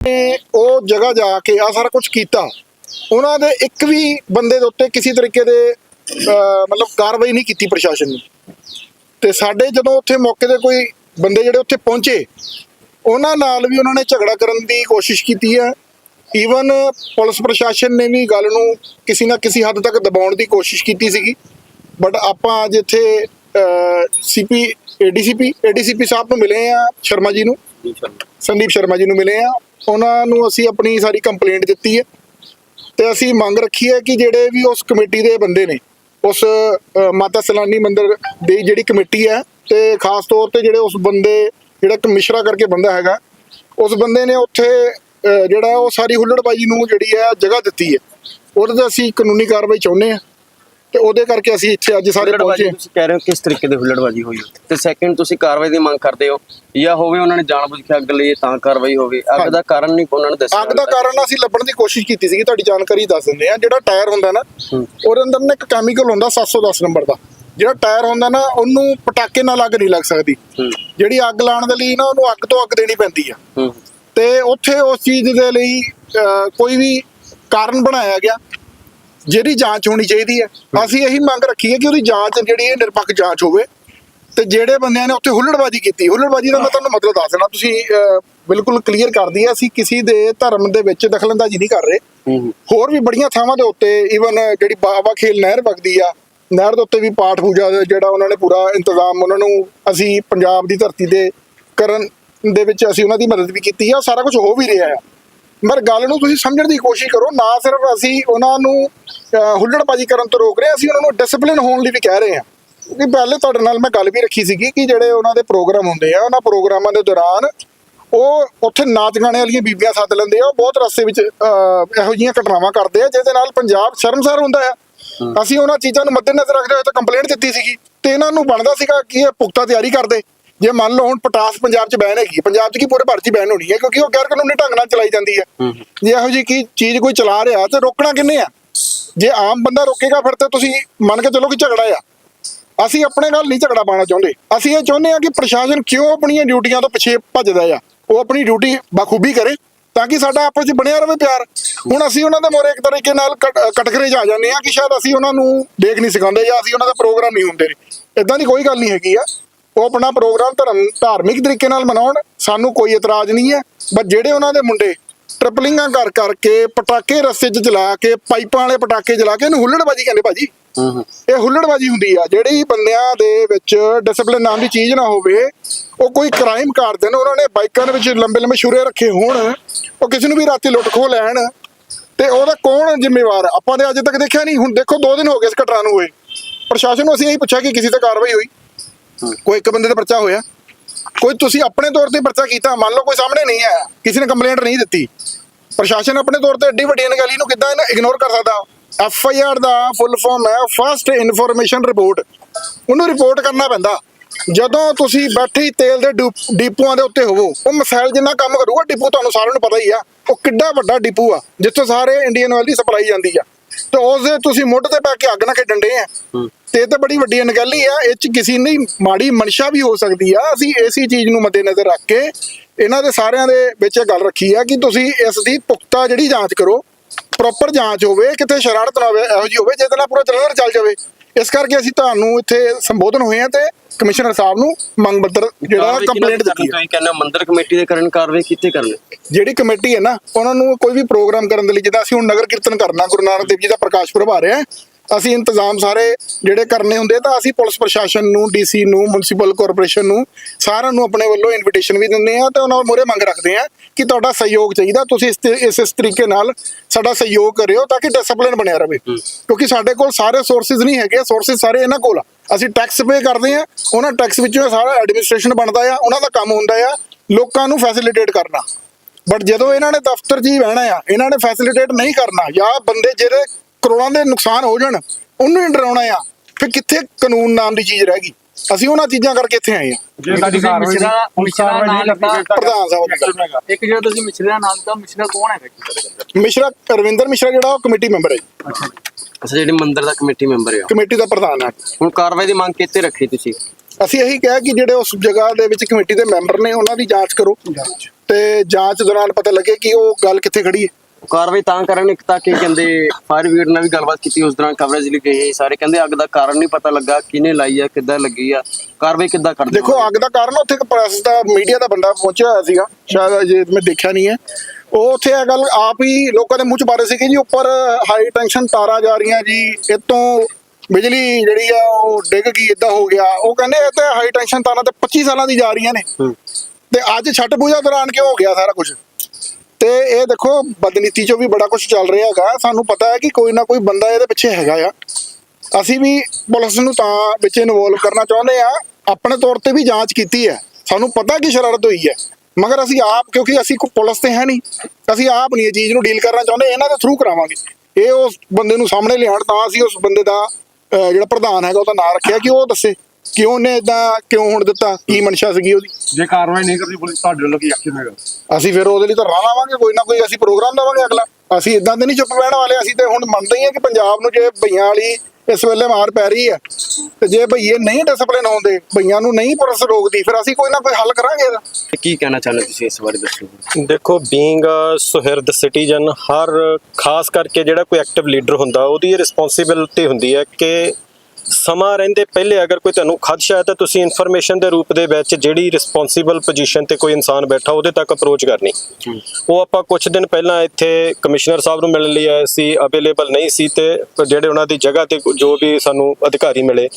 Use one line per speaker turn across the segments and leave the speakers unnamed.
ਨੇ ਉਹ ਜਗ੍ਹਾ ਜਾ ਕੇ ਆ ਸਾਰਾ ਕੁਝ ਕੀਤਾ। ਉਹਨਾਂ ਦੇ ਇੱਕ ਵੀ ਬੰਦੇ ਦੇ ਉੱਤੇ ਕਿਸੇ ਤਰੀਕੇ ਦੇ ਮਤਲਬ ਕਾਰਵਾਈ ਨਹੀਂ ਕੀਤੀ ਪ੍ਰਸ਼ਾਸਨ ਨੇ। ਤੇ ਸਾਡੇ ਜਦੋਂ ਉੱਥੇ ਮੌਕੇ ਤੇ ਕੋਈ ਬੰਦੇ ਜਿਹੜੇ ਉੱਥੇ ਪਹੁੰਚੇ, ਉਹਨਾਂ ਨਾਲ ਵੀ ਉਹਨਾਂ ਨੇ ਝਗੜਾ ਕਰਨ ਦੀ ਕੋਸ਼ਿਸ਼ ਕੀਤੀ ਹੈ। ਈਵਨ ਪੁਲਿਸ ਪ੍ਰਸ਼ਾਸਨ ਨੇ ਵੀ ਗੱਲ ਨੂੰ ਕਿਸੇ ਨਾ ਕਿਸੇ ਹੱਦ ਤੱਕ ਦਬਾਉਣ ਦੀ ਕੋਸ਼ਿਸ਼ ਕੀਤੀ ਸੀਗੀ। ਬਟ ਆਪਾਂ ਅੱਜ ਇੱਥੇ ਸੀਪੀ ਏਡੀਸੀਪੀ ਏਡੀਸੀਪੀ ਸਾਹਿਬ ਨੂੰ ਮਿਲੇ ਆ ਸ਼ਰਮਾ ਜੀ ਨੂੰ। ਸੰਦੀਪ ਸ਼ਰਮਾ। ਜੀ ਨੂੰ ਮਿਲੇ ਆ। ਉਹਨਾਂ ਨੂੰ ਅਸੀਂ ਆਪਣੀ ਸਾਰੀ ਕੰਪਲੇਂਟ ਦਿੱਤੀ ਹੈ। ਤੇ ਅਸੀਂ ਮੰਗ ਰੱਖੀ ਹੈ ਕਿ ਜਿਹੜੇ ਵੀ ਉਸ ਕਮੇਟੀ ਦੇ ਬੰਦੇ ਨੇ, ਉਸ ਮਾਤਾ ਸਲਾਨੀ ਮੰਦਿਰ ਦੀ ਜਿਹੜੀ ਕਮੇਟੀ ਹੈ ਤੇ ਖਾਸ ਤੌਰ ਤੇ ਜਿਹੜੇ ਉਸ ਬੰਦੇ, ਜਿਹੜਾ ਇੱਕ ਮਿਸ਼ਰਾ ਕਰਕੇ ਬੰਦਾ ਹੈਗਾ, ਉਸ ਬੰਦੇ ਨੇ ਉੱਥੇ ਜਿਹੜਾ ਉਹ ਸਾਰੀ ਹੁੱਲੜਬਾਜੀ ਨੂੰ ਜਿਹੜੀ ਹੈ ਜਗ੍ਹਾ ਦਿੱਤੀ ਹੈ। ਉਹਦੇ ਤੇ ਅਸੀਂ ਕਾਨੂੰਨੀ ਕਾਰਵਾਈ ਚਾਹੁੰਦੇ ਆ ਤੇ ਉਹਦੇ ਕਰਕੇ ਅਸੀਂ ਇੱਥੇ ਅੱਜ ਸਾਰੇ ਪਹੁੰਚੇ
ਤੁਸੀਂ ਕਹਿ ਰਹੇ ਹੋ ਕਿਸ ਤਰੀਕੇ ਦੀ ਹੁੱਲੜਬਾਜ਼ੀ ਹੋਈ? ਤੇ ਸੈਕਿੰਡ ਤੁਸੀਂ ਕਾਰਵਾਈ ਦੀ ਮੰਗ ਕਰਦੇ ਹੋ ਜਾਂ ਹੋਵੇ ਉਹਨਾਂ ਨੇ ਜਾਣਬੁੱਝ ਕੇ ਅੱਗ ਲਈ ਤਾਂ ਕਾਰਵਾਈ ਹੋਵੇ। ਅੱਗ ਦਾ ਕਾਰਨ ਨਹੀਂ ਉਹਨਾਂ ਨੇ ਦੱਸਿਆ
ਅੱਗ ਦਾ ਕਾਰਨ ਅਸੀਂ ਲੱਭਣ ਦੀ ਕੋਸ਼ਿਸ਼ ਕੀਤੀ ਸੀਗੀ ਤੁਹਾਡੀ ਜਾਣਕਾਰੀ ਦੱਸ ਦਿੰਦੇ ਆ ਜਿਹੜਾ ਟਾਇਰ ਹੁੰਦਾ ਨਾ
ਹੂੰ।
ਉਹਦੇ ਅੰਦਰ ਨਾ ਇੱਕ ਕੈਮੀਕਲ ਹੁੰਦਾ 710 ਨੰਬਰ ਦਾ। ਜਿਹੜਾ ਟਾਇਰ ਹੁੰਦਾ ਨਾ ਉਹਨੂੰ ਪਟਾਕੇ ਨਾਲ ਅੱਗ ਨਹੀਂ ਲੱਗ ਸਕਦੀ।
ਹੂੰ।
ਜਿਹੜੀ ਅੱਗ ਲਾਉਣ ਦੇ ਲਈ ਨਾ ਉਹਨੂੰ ਅੱਗ ਤੋਂ ਅੱਗ ਦੇਣੀ ਪੈਂਦੀ ਆ।
ਹੂੰ।
ਤੇ ਉੱਥੇ ਉਸ ਚੀਜ਼ ਦੇ ਲਈ ਅਹ, ਕੋਈ ਵੀ ਕਾਰਨ ਬਣਾਇਆ ਗਿਆ। ਜਿਹਦੀ ਜਾਂਚ ਹੋਣੀ ਚਾਹੀਦੀ ਹੈ। ਅਸੀਂ ਇਹੀ ਮੰਗ ਰੱਖੀ ਹੈ ਕਿ ਉਹਦੀ ਜਾਂਚ ਜਿਹੜੀ ਹੈ ਨਿਰਪੱਖ ਜਾਂਚ ਹੋਵੇ। ਤੇ ਜਿਹੜੇ ਬੰਦਿਆਂ ਨੇ ਉੱਥੇ ਹੁੱਲੜਬਾਜੀ ਕੀਤੀ ਹੁੱਲੜਬਾਜੀ ਦਾ ਮੈਂ ਤੁਹਾਨੂੰ ਮਤਲਬ ਦੱਸ ਦੇਣਾ ਤੁਸੀਂ ਬਿਲਕੁਲ ਕਲੀਅਰ ਕਰ ਦਈਏ ਅਸੀਂ ਕਿਸੇ ਦੇ ਧਰਮ ਦੇ ਵਿੱਚ ਦਖਲਅੰਦਾਜ਼ੀ ਨਹੀਂ ਕਰ ਰਹੇ।
ਹੂੰ
ਹੋਰ ਵੀ ਬੜੀਆਂ ਥਾਵਾਂ ਦੇ ਉੱਤੇ ਈਵਨ ਜਿਹੜੀ ਬਾਬਾ ਖੇਲ ਨਹਿਰ ਵਗਦੀ ਆ ਨਹਿਰ ਦੇ ਉੱਤੇ ਵੀ ਪਾਠ ਪੂਜਾ ਜਿਹੜਾ ਉਹਨਾਂ ਨੇ ਪੂਰਾ ਇੰਤਜ਼ਾਮ ਉਹਨਾਂ ਨੂੰ ਅਸੀਂ ਪੰਜਾਬ ਦੀ ਧਰਤੀ ਦੇ ਕਰਨ ਦੇ ਵਿੱਚ ਅਸੀਂ ਉਹਨਾਂ ਦੀ ਮਦਦ ਵੀ ਕੀਤੀ ਆ ਸਾਰਾ ਕੁਝ ਹੋ ਵੀ ਰਿਹਾ ਆ। ਪਰ ਗੱਲ ਨੂੰ ਤੁਸੀਂ ਸਮਝਣ ਦੀ ਕੋਸ਼ਿਸ਼ ਕਰੋ ਨਾ ਸਿਰਫ ਅਸੀਂ ਉਹਨਾਂ ਨੂੰ ਹੁੱਲੜਬਾਜ਼ੀ ਕਰਨ ਤੋਂ ਰੋਕ ਰਹੇ ਹਾਂ, ਅਸੀਂ ਉਹਨਾਂ ਨੂੰ ਡਿਸਪਲਿਨ ਹੋਣ ਲਈ ਵੀ ਕਹਿ ਰਹੇ ਹਾਂ। ਕਿ ਪਹਿਲੇ ਤੁਹਾਡੇ ਨਾਲ ਮੈਂ ਗੱਲ ਵੀ ਰੱਖੀ ਸੀਗੀ ਕਿ ਜਿਹੜੇ ਉਹਨਾਂ ਦੇ ਪ੍ਰੋਗਰਾਮ ਹੁੰਦੇ ਆ ਉਹਨਾਂ ਪ੍ਰੋਗਰਾਮਾਂ ਦੇ ਦੌਰਾਨ ਉਹ ਉੱਥੇ ਨਾਚ ਗਾਣੇ ਵਾਲੀਆਂ ਬੀਬੀਆਂ ਸੱਦ ਲੈਂਦੇ ਆ ਉਹ ਬਹੁਤ ਰਸਤੇ ਵਿੱਚ ਇਹੋ ਜਿਹੀਆਂ ਘਟਨਾਵਾਂ ਕਰਦੇ ਆ ਜਿਹਦੇ ਨਾਲ ਪੰਜਾਬ ਸ਼ਰਮਸਾਰ ਹੁੰਦਾ ਆ। ਅਸੀਂ ਉਹਨਾਂ ਚੀਜ਼ਾਂ ਨੂੰ ਮੱਦੇਨਜ਼ਰ ਰੱਖਦੇ ਹੋਏ ਤਾਂ ਕੰਪਲੇਂਟ ਦਿੱਤੀ ਸੀਗੀ ਤੇ ਇਹਨਾਂ ਨੂੰ ਬਣਦਾ ਸੀਗਾ ਕਿ ਇਹ ਪੁਖਤਾ ਤਿਆਰੀ ਕਰਦੇ। ਜੇ ਮੰਨ ਲਓ ਹੁਣ ਪਟਾਸ ਪੰਜਾਬ 'ਚ ਬੈਨ ਹੈਗੀ ਪੰਜਾਬ 'ਚ ਕੀ ਪੂਰੇ ਭਾਰਤ 'ਚ ਬੈਨ ਹੋਣੀ ਹੈ ਕਿਉਂਕਿ ਉਹ ਗੈਰ ਕਾਨੂੰਨੀ ਢੰਗ ਨਾਲ ਚਲਾਈ ਜਾਂਦੀ ਹੈ। ਜੇ ਇਹੋ ਜਿਹੀ ਕੀ ਚੀਜ਼ ਕੋਈ ਚਲਾ ਰਿਹਾ ਤੇ ਰੋਕਣਾ ਕਿੰਨੇ ਆ? ਜੇ ਆਮ ਬੰਦਾ ਰੋਕੇਗਾ ਫਿਰ ਤੇ ਤੁਸੀਂ ਮੰਨ ਕੇ ਚੱਲੋ ਕਿ ਝਗੜਾ ਆ। ਅਸੀਂ ਆਪਣੇ ਨਾਲ ਨਹੀਂ ਝਗੜਾ ਪਾਉਣਾ ਚਾਹੁੰਦੇ। ਅਸੀਂ ਇਹ ਚਾਹੁੰਦੇ ਆ ਕਿ ਪ੍ਰਸ਼ਾਸਨ ਕਿਉਂ ਆਪਣੀਆਂ ਡਿਊਟੀਆਂ ਤੋਂ ਪਿੱਛੇ ਭੱਜਦਾ ਆ? ਉਹ ਆਪਣੀ ਡਿਊਟੀ ਬਖੂਬੀ ਕਰੇ ਤਾਂ ਕਿ ਸਾਡਾ ਆਪਸ ਵਿੱਚ ਬਣਿਆ ਰਵੇ ਪਿਆਰ। ਹੁਣ ਅਸੀਂ ਉਹਨਾਂ ਦੇ ਮੋਰੇ ਇੱਕ ਤਰੀਕੇ ਨਾਲ ਕਟ- ਕਟਕਰੇ ਆ ਜਾਂਦੇ ਆ ਕਿ ਸ਼ਾਇਦ ਅਸੀਂ ਉਹਨਾਂ ਨੂੰ ਦੇਖ ਨਹੀਂ ਸਿਖਾਉਂਦੇ ਜਾਂ ਅਸੀਂ ਉਹਨਾਂ ਦਾ ਪ੍ਰੋਗਰਾਮ ਨਹੀਂ ਹੁੰਦੇ। ਨੇ ਇਦਾਂ ਦੀ ਕੋਈ ਗੱਲ ਨਹੀਂ ਹੈਗੀ ਆ। ਉਹ ਆਪਣਾ ਪ੍ਰੋਗਰਾਮ ਧਰਮ ਧਾਰਮਿਕ ਤਰੀਕੇ ਨਾਲ ਮਨਾਉਣ ਸਾਨੂੰ ਕੋਈ ਇਤਰਾਜ਼ ਨਹੀਂ ਹੈ। ਬਟ ਜਿਹੜੇ ਉਹਨਾਂ ਦੇ ਮੁੰਡੇ ਟ੍ਰਿਪਲਿੰਗਾਂ ਕਰ ਕਰਕੇ ਪਟਾਕੇ ਰਸਤੇ 'ਚ ਚਲਾ ਕੇ ਪਾਈਪਾਂ ਵਾਲੇ ਪਟਾਕੇ ਚਲਾ ਕੇ ਇਹਨੂੰ ਹੁੱਲੜਬਾਜੀ ਕਹਿੰਦੇ ਭਾਜੀ। ਇਹ ਹੁੱਲੜਬਾਜੀ ਹੁੰਦੀ ਆ ਜਿਹੜੀ ਬੰਦਿਆਂ ਦੇ ਵਿੱਚ ਡਿਸਪਲਿਨ ਨਾਮ ਦੀ ਚੀਜ਼ ਨਾ ਹੋਵੇ ਉਹ ਕੋਈ ਕ੍ਰਾਈਮ ਕਰਦੇ ਨੇ ਉਹਨਾਂ ਨੇ ਬਾਈਕਾਂ ਦੇ ਵਿੱਚ ਲੰਬੇ ਲੰਬੇ ਛੁਰੇ ਰੱਖੇ ਹੋਣ ਉਹ ਕਿਸੇ ਨੂੰ ਵੀ ਰਾਤੀ ਲੁੱਟ ਖੋ ਲੈਣ ਤੇ ਉਹਦਾ ਕੌਣ ਜ਼ਿੰਮੇਵਾਰ? ਆਪਾਂ ਨੇ ਅਜੇ ਤੱਕ ਦੇਖਿਆ ਨਹੀਂ ਹੁਣ ਦੇਖੋ 2 ਦਿਨ ਹੋ ਗਏ ਇਸ ਘਟਨਾ ਨੂੰ ਹੋਏ। ਪ੍ਰਸ਼ਾਸਨ ਨੂੰ ਅਸੀਂ ਇਹੀ ਪੁੱਛਿਆ ਕਿ ਕਿਸੇ ਤੇ ਕਾਰਵਾਈ ਹੋਈ? ਕੋਈ ਇੱਕ ਬੰਦੇ ਤੇ ਪਰਚਾ ਹੋਇਆ? ਕੋਈ ਤੁਸੀਂ ਆਪਣੇ ਤੌਰ ਤੇ ਪਰਚਾ ਕੀਤਾ? ਮੰਨ ਲਓ ਕੋਈ ਸਾਹਮਣੇ ਨਹੀਂ ਆਇਆ। ਕਿਸੇ ਨੇ ਕੰਪਲੇਂਟ ਨਹੀਂ ਦਿੱਤੀ। ਪ੍ਰਸ਼ਾਸਨ ਆਪਣੇ ਤੌਰ ਤੇ ਐਡੀ ਵੱਡੀ ਅਣਗਹਿਲੀ ਨੂੰ ਕਿੱਦਾਂ ਇਗਨੋਰ ਕਰ ਸਕਦਾ? ਐਫ ਆਈ ਆਰ ਦਾ ਫੁੱਲ ਫਾਰਮ ਹੈ ਫਸਟ ਇਨਫੋਰਮੇਸ਼ਨ ਰਿਪੋਰਟ ਉਹਨੂੰ ਰਿਪੋਰਟ ਕਰਨਾ ਪੈਂਦਾ। ਜਦੋਂ ਤੁਸੀਂ ਬੈਠੇ ਤੇਲ ਦੇ ਡਿਪੂਆਂ ਦੇ ਉੱਤੇ ਹੋਵੋ, ਉਹ ਮਸਾਇਲ ਜਿੰਨਾ ਕੰਮ ਕਰੂਗਾ, ਡਿਪੂ ਤੁਹਾਨੂੰ ਸਾਰਿਆਂ ਨੂੰ ਪਤਾ ਹੀ ਆ। ਉਹ ਕਿੱਡਾ ਵੱਡਾ ਡਿਪੂ ਆ, ਜਿੱਥੋਂ ਸਾਰੇ ਇੰਡੀਅਨ ਆਇਲ ਦੀ ਸਪਲਾਈ ਜਾਂਦੀ ਆ। ਤੇ ਉਸ ਦੇ ਤੁਸੀਂ ਮੁੱਢ ਤੇ ਪੈ ਕੇ ਅੱਗ ਨਾ ਖੇਡਣ ਦੇ ਆ। ਤੇ ਤਾਂ ਬੜੀ ਵੱਡੀ ਅਣਗਹਿਲੀ ਆ ਇਹ ਚ ਕਿਸੇ ਦੀ ਮਾੜੀ ਮਨਸ਼ਾ ਵੀ ਹੋ ਸਕਦੀ ਆ। ਅਸੀਂ ਇਸੇ ਚੀਜ਼ ਨੂੰ ਮੱਦੇਨਜ਼ਰ ਰੱਖ ਕੇ ਇਹਨਾਂ ਦੇ ਸਾਰਿਆਂ ਦੇ ਵਿੱਚ ਇਹ ਗੱਲ ਰੱਖੀ ਆ ਕਿ ਤੁਸੀਂ ਇਸ ਦੀ ਪੁਖਤਾ ਜਿਹੜੀ ਜਾਂਚ ਕਰੋ ਪ੍ਰੋਪਰ ਜਾਂਚ ਹੋਵੇ ਕਿਤੇ ਸ਼ਰਾਰਤ ਨਾ ਹੋਵੇ ਇਹੋ ਜਿਹੀ ਹੋਵੇ ਜਿਹਦੇ ਨਾਲ ਪੂਰਾ ਜਲੰਧਰ ਚੱਲ ਜਾਵੇ। ਇਸ ਕਰਕੇ ਅਸੀਂ ਤੁਹਾਨੂੰ ਇੱਥੇ ਸੰਬੋਧਨ ਹੋਏ ਆ ਤੇ ਕਮਿਸ਼ਨਰ ਸਾਹਿਬ ਨੂੰ ਮੰਗ ਪੱਤਰ ਜਿਹੜਾ ਕੰਪਲੇਂਟ ਦਿੱਤੀ? ਹੈ
ਤੁਸੀਂ ਕਹਿੰਦੇ ਮੰਦਿਰ ਕਮੇਟੀ ਦੇ ਕਰਨ ਕਾਰਵਾਈ ਕਿੱਥੇ ਕਰਨੀ?
ਜਿਹੜੀ ਕਮੇਟੀ ਹੈ ਨਾ ਉਹਨਾਂ ਨੂੰ ਕੋਈ ਵੀ ਪ੍ਰੋਗਰਾਮ ਕਰਨ ਦੇ ਲਈ ਜਿੱਦਾਂ ਅਸੀਂ ਹੁਣ ਨਗਰ ਕੀਰਤਨ ਕਰਨਾ ਗੁਰੂ ਨਾਨਕ ਦੇਵ ਜੀ ਦਾ ਪ੍ਰਕਾਸ਼ ਪੁਰਬ ਆ ਰਿਹਾ ਹੈ ਅਸੀਂ ਇੰਤਜ਼ਾਮ ਸਾਰੇ ਜਿਹੜੇ ਕਰਨੇ ਹੁੰਦੇ ਤਾਂ ਅਸੀਂ ਪੁਲਿਸ ਪ੍ਰਸ਼ਾਸਨ ਨੂੰ ਡੀਸੀ ਨੂੰ ਮਿਊਨਿਸਪਲ ਕਾਰਪੋਰੇਸ਼ਨ ਨੂੰ ਸਾਰਿਆਂ ਨੂੰ ਆਪਣੇ ਵੱਲੋਂ ਇਨਵੀਟੇਸ਼ਨ ਵੀ ਦਿੰਦੇ ਆ ਤੇ ਉਹਨਾਂ ਮੋਰੇ ਮੰਗ ਰੱਖਦੇ ਆ ਕਿ ਤੁਹਾਡਾ ਸਹਿਯੋਗ ਚਾਹੀਦਾ। ਤੁਸੀਂ ਇਸ ਇਸ ਇਸ ਤਰੀਕੇ ਨਾਲ ਸਾਡਾ ਸਹਿਯੋਗ ਕਰਿਓ ਤਾਂ ਕਿ ਡਿਸਪਲਿਨ ਬਣਿਆ ਰਹੇ। ਕਿਉਂਕਿ ਸਾਡੇ ਕੋਲ ਸਾਰੇ ਸੋਰਸਸ ਨਹੀਂ ਹੈਗੇ ਸੋਰਸਸ ਸਾਰੇ ਇਹਨਾਂ ਕੋਲ ਆ। ਅਸੀਂ ਟੈਕਸ ਪੇ ਕਰਦੇ ਆ ਉਹਨਾਂ ਟੈਕਸ ਵਿੱਚੋਂ ਸਾਰਾ ਐਡਮਿਨਿਸਟ੍ਰੇਸ਼ਨ ਬਣਦਾ ਆ ਉਹਨਾਂ ਦਾ ਕੰਮ ਹੁੰਦਾ ਆ ਲੋਕਾਂ ਨੂੰ ਫੈਸਿਲਿਟੇਟ ਕਰਨਾ। ਬਟ ਜਦੋਂ ਇਹਨਾਂ ਨੇ ਦਫ਼ਤਰ 'ਚ ਹੀ ਬਹਿਣਾ ਆ ਇਹਨਾਂ ਨੇ ਫੈਸਿਲਿਟੇਟ ਨਹੀਂ ਕਰਨਾ ਜਾਂ ਬੰਦੇ ਜਿਹੜੇ ਕਰੋੜਾਂ ਦੇ ਨੁਕਸਾਨ ਹੋ ਜਾਣ ਉਹਨੂੰ ਹੀ ਡਰਾਉਣਾ ਆ। ਫਿਰ ਕਿੱਥੇ ਕਾਨੂੰਨ ਨਾਮ ਦੀ ਚੀਜ਼ ਰਹਿ ਗਈ? ਅਸੀਂ ਉਹਨਾਂ ਚੀਜ਼ਾਂ ਕਰਕੇ ਇੱਥੇ ਆਏ ਆ।
ਜੇ ਸਾਡੀ ਕਾਰਵਾਈ
ਮਿਸ਼ਰਾ ਮਿਸ਼ਰਾ ਨਾਲ
ਪ੍ਰਧਾਨ ਸਾਹਿਬ ਦੀ।
ਇੱਕ ਜਿਹੜਾ ਤੁਸੀਂ ਮਿਸ਼ਰਾ ਦਾ ਨਾਮ ਦਿੱਤਾ ਮਿਸ਼ਰਾ ਕੌਣ ਅੰਦਰ?
ਮਿਸ਼ਰਾ ਰਵਿੰਦਰ ਮਿਸ਼ਰਾ ਜਿਹੜਾ ਉਹ ਕਮੇਟੀ ਮੈਂਬਰ ਹੈ ਜੀ।
ਅੱਛਾ ਜਿਹੜੀ ਮੰਦਿਰ ਦਾ ਕਮੇਟੀ ਮੈਂਬਰ ਆ।
ਕਮੇਟੀ ਦਾ ਪ੍ਰਧਾਨ ਹੈ
ਹੁਣ ਕਾਰਵਾਈ ਦੀ ਮੰਗ ਕਿੱਥੇ ਰੱਖੀ ਤੁਸੀਂ?
ਅਸੀਂ ਇਹੀ ਕਿਹਾ ਕਿ ਜਿਹੜੇ ਉਸ ਜਗ੍ਹਾ ਦੇ ਵਿੱਚ ਕਮੇਟੀ ਦੇ ਮੈਂਬਰ ਨੇ ਉਹਨਾਂ ਦੀ ਜਾਂਚ ਕਰੋ। ਤੇ ਜਾਂਚ ਦੌਰਾਨ ਪਤਾ ਲੱਗੇ ਕਿ ਉਹ ਗੱਲ ਕਿੱਥੇ ਖੜੀ ਹੈ।
ਕਾਰਵਾਈ ਤਾਂ ਕਰਨ ਇੱਕ ਤਾਂ ਕਿ ਕਹਿੰਦੇ ਫਾਇਰ ਬ੍ਰਿਗੇਡ ਨਾਲ ਵੀ ਗੱਲਬਾਤ ਕੀਤੀ ਉਸ ਦੌਰਾਨ ਕਵਰੇਜ ਲਈ ਗਏ ਸਾਰੇ। ਕਹਿੰਦੇ ਅੱਗ ਦਾ ਕਾਰਨ ਨਹੀਂ ਪਤਾ ਲੱਗਾ ਕਿਹਨੇ ਲਾਈ ਆ ਕਿੱਦਾਂ ਲੱਗੀ ਆ ਕਾਰਵਾਈ ਕਿੱਦਾਂ ਕਰਦੇ
ਦੇਖੋ ਅੱਗ ਦਾ ਕਾਰਨ ਉੱਥੇ ਇੱਕ ਪ੍ਰੈਸ ਦਾ ਮੀਡੀਆ ਦਾ ਬੰਦਾ ਪਹੁੰਚਿਆ ਹੋਇਆ ਸੀਗਾ। ਸ਼ਾਇਦ ਜੇ ਮੈਂ ਦੇਖਿਆ ਨਹੀਂ ਹੈ। ਉਹ ਉੱਥੇ ਇਹ ਗੱਲ ਆਪ ਹੀ ਲੋਕਾਂ ਦੇ ਮੂੰਹ ਚ ਬਾਰੇ ਸੀ ਕਿ ਜੀ ਉੱਪਰ ਹਾਈ ਟੈਂਸ਼ਨ ਤਾਰਾਂ ਜਾ ਰਹੀਆਂ ਜੀ ਇਤੋਂ ਬਿਜਲੀ ਜਿਹੜੀ ਆ ਉਹ ਡਿੱਗ ਗਈ ਇਦਾਂ ਹੋ ਗਿਆ। ਉਹ ਕਹਿੰਦੇ ਇਹ ਤੇ ਹਾਈ ਟੈਂਸ਼ਨ ਤਾਰਾਂ ਤੇ 25 ਸਾਲਾਂ ਦੀ ਜਾ ਰਹੀਆਂ ਨੇ। ਤੇ ਅੱਜ ਛੱਟ ਪੂਜਾ ਦੌਰਾਨ ਕਿਉਂ ਹੋ ਗਿਆ ਸਾਰਾ ਕੁਝ ਤੇ ਇਹ ਦੇਖੋ, ਬਦਨੀਤੀ ਚੋਂ ਵੀ ਬੜਾ ਕੁਝ ਚੱਲ ਰਿਹਾ ਹੈਗਾ। ਸਾਨੂੰ ਪਤਾ ਹੈ ਕਿ ਕੋਈ ਨਾ ਕੋਈ ਬੰਦਾ ਇਹਦੇ ਪਿੱਛੇ ਹੈਗਾ ਆ। ਅਸੀਂ ਵੀ ਪੁਲਿਸ ਨੂੰ ਤਾਂ ਵਿੱਚ ਇਨਵੋਲਵ ਕਰਨਾ ਚਾਹੁੰਦੇ ਆ। ਆਪਣੇ ਤੌਰ ਤੇ ਵੀ ਜਾਂਚ ਕੀਤੀ ਹੈ। ਸਾਨੂੰ ਪਤਾ ਕਿ ਸ਼ਰਾਰਤ ਹੋਈ ਹੈ। ਮਗਰ ਅਸੀਂ ਆਪ, ਕਿਉਂਕਿ ਅਸੀਂ ਕੋਈ ਪੁਲਿਸ ਤੇ ਹੈ ਨਹੀਂ, ਅਸੀਂ ਆਪ ਨਹੀਂ ਇਹ ਚੀਜ਼ ਨੂੰ ਡੀਲ ਕਰਨਾ ਚਾਹੁੰਦੇ। ਇਹਨਾਂ ਦੇ ਥਰੂ ਕਰਾਵਾਂਗੇ। ਇਹ ਉਸ ਬੰਦੇ ਨੂੰ ਸਾਹਮਣੇ ਲਿਆਉਣ ਤਾਂ ਅਸੀਂ ਉਸ ਬੰਦੇ ਦਾ ਜਿਹੜਾ ਪ੍ਰਧਾਨ ਹੈਗਾ, ਉਹਦਾ ਨਾਂ ਰੱਖਿਆ ਕਿ ਉਹ ਦੱਸੇ। ਕਿਉਂ ਉਹਨੇ ਇਦਾਂ ਕਿਉਂ ਹੁਣ ਦਿੱਤਾ? ਕੀ ਮਨਸ਼ਾ ਸੀਗੀ ਉਹਦੀ?
ਜੇ ਕਾਰਵਾਈ ਨਹੀਂ ਕਰਦੀ ਪੁਲਿਸ ਤੁਹਾਡੇ ਵੱਲੋਂ ਕੀ ਐਕਸ਼ਨ ਹੈਗਾ?
ਅਸੀਂ ਫਿਰ ਉਹਦੇ ਲਈ ਤਾਂ ਰਾਹ ਲਾਵਾਂਗੇ ਕੋਈ ਨਾ ਕੋਈ ਅਸੀਂ ਪ੍ਰੋਗਰਾਮ ਦੇਵਾਂਗੇ ਅਗਲਾ। ਅਸੀਂ ਇਦਾਂ ਦੇ ਨਹੀਂ ਚੁੱਪ ਬਹਿਣ ਵਾਲੇ ਅਸੀਂ ਤੇ ਹੁਣ ਮੰਨਦੇ ਹੀ ਕਿ ਪੰਜਾਬ ਨੂੰ ਜੇ ਭਈਆਂ ਵਾਲੀ ਇਸ ਵੇਲੇ ਮਾਰ ਪੈ ਰਹੀ ਹੈ ਤੇ ਜੇ ਭਈਏ ਨਹੀਂ ਡਿਸਪਲਿਨ ਹੁੰਦੇ ਭਈਆਂ ਨੂੰ ਨਹੀਂ ਪੁਲਿਸ ਰੋਕਦੀ ਫਿਰ ਅਸੀਂ ਕੋਈ ਨਾ ਕੋਈ ਹੱਲ ਕਰਾਂਗੇ ਇਹਦਾ।
ਤੇ ਕੀ ਕਹਿਣਾ ਚਾਹੁੰਦੇ ਤੁਸੀਂ ਇਸ ਬਾਰੇ ਦੱਸੋ?
ਦੇਖੋ ਬੀਇੰਗ ਅ ਸੁਹਿਰਦ ਸਿਟੀਜ਼ਨ ਹਰ ਖਾਸ ਕਰਕੇ ਜਿਹੜਾ ਕੋਈ ਐਕਟਿਵ ਲੀਡਰ ਹੁੰਦਾ ਉਹਦੀ ਰਿਸਪੌਂਸਿਬਿਲਟੀ ਹੁੰਦੀ ਹੈ ਕਿ ਸਮਾਂ ਰਹਿੰਦੇ ਪਹਿਲੇ ਅਗਰ ਕੋਈ ਤੁਹਾਨੂੰ ਖਦਸ਼ਾ ਹੈ ਤਾਂ ਤੁਸੀਂ ਇਨਫੋਰਮੇਸ਼ਨ ਦੇ ਰੂਪ ਦੇ ਵਿੱਚ ਜਿਹੜੀ ਰਿਸਪੌਂਸਿਬਲ ਪੋਜੀਸ਼ਨ ਤੇ ਕੋਈ ਇਨਸਾਨ ਬੈਠਾ ਉਹਦੇ ਤੱਕ ਅਪਰੋਚ ਕਰਨੀ। ਉਹ ਆਪਾਂ ਕੁਝ ਦਿਨ ਪਹਿਲਾਂ ਇੱਥੇ ਕਮਿਸ਼ਨਰ ਸਾਹਿਬ ਨੂੰ ਮਿਲਣ ਲਈ ਆਏ ਸੀ ਅਵੇਲੇਬਲ ਨਹੀਂ ਸੀ ਤੇ ਜਿਹੜੇ ਉਹਨਾਂ ਦੀ ਜਗ੍ਹਾ ਤੇ ਜੋ ਵੀ ਸਾਨੂੰ ਅਧਿਕਾਰੀ ਮਿਲੇ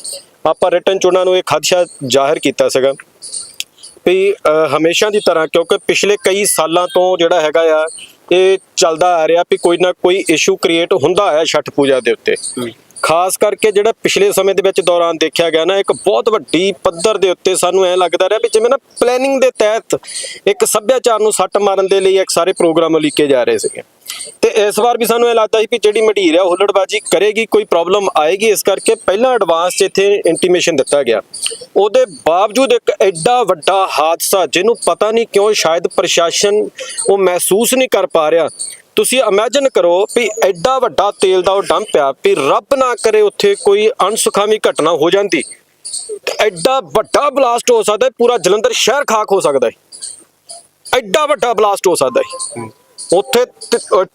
ਆਪਾਂ ਰਿਟਰਨ ਚ ਉਹਨਾਂ ਨੂੰ ਇਹ ਖਦਸ਼ਾ ਜ਼ਾਹਿਰ ਕੀਤਾ ਸੀਗਾ ਵੀ ਹਮੇਸ਼ਾ ਦੀ ਤਰ੍ਹਾਂ ਕਿਉਂਕਿ ਪਿਛਲੇ ਕਈ ਸਾਲਾਂ ਤੋਂ ਜਿਹੜਾ ਹੈਗਾ ਆ ਇਹ ਚੱਲਦਾ ਆ ਰਿਹਾ ਵੀ ਕੋਈ ਨਾ ਕੋਈ ਇਸ਼ੂ ਕ੍ਰੀਏਟ ਹੁੰਦਾ ਹੈ ਛਠ ਪੂਜਾ ਦੇ ਉੱਤੇ। ਖਾਸ ਕਰਕੇ ਜਿਹੜਾ ਪਿਛਲੇ ਸਮੇਂ ਦੇ ਵਿੱਚ ਦੌਰਾਨ ਦੇਖਿਆ ਗਿਆ ਨਾ, ਇੱਕ ਬਹੁਤ ਵੱਡੀ ਪੱਧਰ ਦੇ ਉੱਤੇ ਸਾਨੂੰ ਐ ਲੱਗਦਾ ਰਿਹਾ ਵੀ ਜਿਵੇਂ ਨਾ ਪਲੈਨਿੰਗ ਦੇ ਤਹਿਤ ਇੱਕ ਸੱਭਿਆਚਾਰ ਨੂੰ ਸੱਟ ਮਾਰਨ ਦੇ ਲਈ ਇੱਕ ਸਾਰੇ ਪ੍ਰੋਗਰਾਮ ਉਲੀਕੇ ਜਾ ਰਹੇ ਸੀਗੇ। ਤੇ ਇਸ ਵਾਰ ਵੀ ਸਾਨੂੰ ਇਹ ਲੱਗਦਾ ਸੀ ਵੀ ਜਿਹੜੀ ਮਢੀਰ ਆ ਹੁੱਲੜਬਾਜੀ ਕਰੇਗੀ, ਕੋਈ ਪ੍ਰੋਬਲਮ ਆਏਗੀ। ਇਸ ਕਰਕੇ ਪਹਿਲਾਂ ਐਡਵਾਂਸ 'ਚ ਇੱਥੇ ਇੰਟੀਮੇਸ਼ਨ ਦਿੱਤਾ ਗਿਆ। ਉਹਦੇ ਬਾਵਜੂਦ ਇੱਕ ਐਡਾ ਵੱਡਾ ਹਾਦਸਾ, ਜਿਹਨੂੰ ਪਤਾ ਨਹੀਂ ਕਿਉਂ ਸ਼ਾਇਦ ਪ੍ਰਸ਼ਾਸਨ ਉਹ ਮਹਿਸੂਸ ਨਹੀਂ ਕਰ ਪਾ ਰਿਹਾ ਤੁਸੀਂ ਇਮੇਜਿਨ ਕਰੋ ਵੀ ਐਡਾ ਵੱਡਾ ਤੇਲ ਦਾ ਉਹ ਡੰਪ ਆ ਵੀ ਰੱਬ ਨਾ ਕਰੇ ਉੱਥੇ ਕੋਈ ਅਣਸੁਖਾਵੀ ਘਟਨਾ ਹੋ ਜਾਂਦੀ। ਤੇ ਐਡਾ ਵੱਡਾ ਬਲਾਸਟ ਹੋ ਸਕਦਾ ਪੂਰਾ ਜਲੰਧਰ ਸ਼ਹਿਰ ਖਾਕ ਹੋ ਸਕਦਾ ਹੈ। ਐਡਾ ਵੱਡਾ ਬਲਾਸਟ ਹੋ ਸਕਦਾ ਹੈ। ਉੱਥੇ